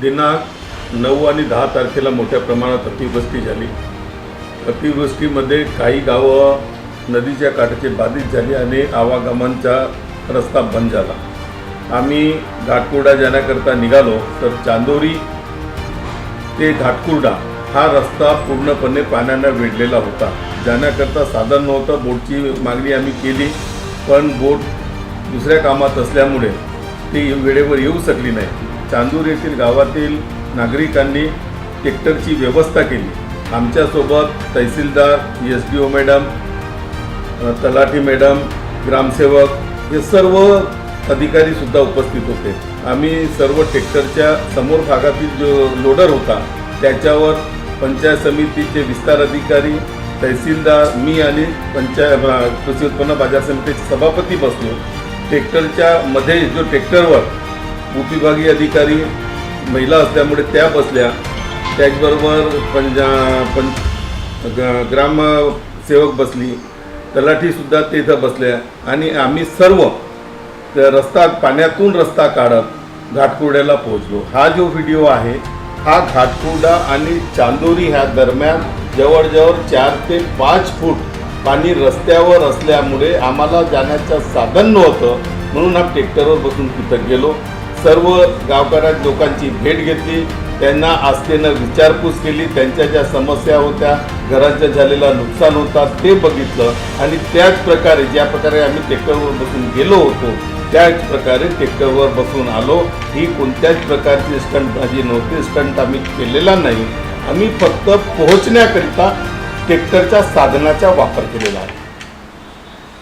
दिनांक नऊ आणि दहा तारखेला मोठ्या प्रमाणात अतिवृष्टी झाली. अतिवृष्टीमध्ये काही गावं नदीच्या काठाचे बाधित झाली आणि आवागमनचा रस्ता बंद झाला. आम्ही घाटकुर्डा जाण्याकरता निघालो तर चांदोरी ते घाटकुर्डा हा रस्ता पूर्णपणे पाण्यानं वेढलेला होता. जाण्याकरता साधन नव्हतं बोटची मागणी आम्ही केली पण बोट दुसऱ्या कामात असल्यामुळे ती वेळेवर येऊ शकली नाही. चांदूर येथील गावातील नागरिकांनी ट्रॅक्टरची व्यवस्था केली. आमच्यासोबत तहसीलदार एस डी ओ मॅडम तलाठी मॅडम ग्रामसेवक हे सर्व अधिकारी सुद्धा उपस्थित होते. आम्ही सर्व ट्रॅक्टरच्या समोर भागातील जो लोडर होता त्याच्यावर पंचायत समितीचे विस्तार अधिकारी तहसीलदार मी आणि पंचायत कृषी उत्पन्न बाजार समितीचे सभापती बसलो. ट्रॅक्टरच्या मध्ये जो ट्रॅक्टरवर उपविभागीय अधिकारी महिला असल्यामुळे त्या बसल्या. त्याचबरोबर पंजा पं ग्रामसेवक बसली. तलाठीसुद्धा तिथं बसल्या. आणि आम्ही सर्व त्या रस्ता पाण्यातून रस्ता काढत घाटकुर्ड्याला पोहोचलो. हा जो व्हिडिओ आहे हा घाटकुर्डा आणि चांदोरी ह्या दरम्यान जवळजवळ चार ते पाच फूट पाणी रस्त्यावर असल्यामुळे आम्हाला जाण्याचं साधन नव्हतं. म्हणून हा ट्रॅक्टरवर बसून तिथं गेलो. सर्व गावकऱ्या लोकांची भेट घेतली. त्यांना आस्थेनं विचारपूस केली. त्यांच्या ज्या समस्या होत्या घरांच्या झालेलं नुकसान होता ते बघितलं. आणि त्याच प्रकारे ज्या प्रकारे आम्ही ट्रॅक्टरवर बसून गेलो होतो त्याच प्रकारे ट्रॅक्टरवर बसून आलो. ही कोणत्याच प्रकारची स्टंटबाजी नव्हती. स्टंट आम्ही केलेला नाही. आम्ही फक्त पोहोचण्याकरिता ट्रॅक्टरच्या साधनाचा वापर केलेला आहे.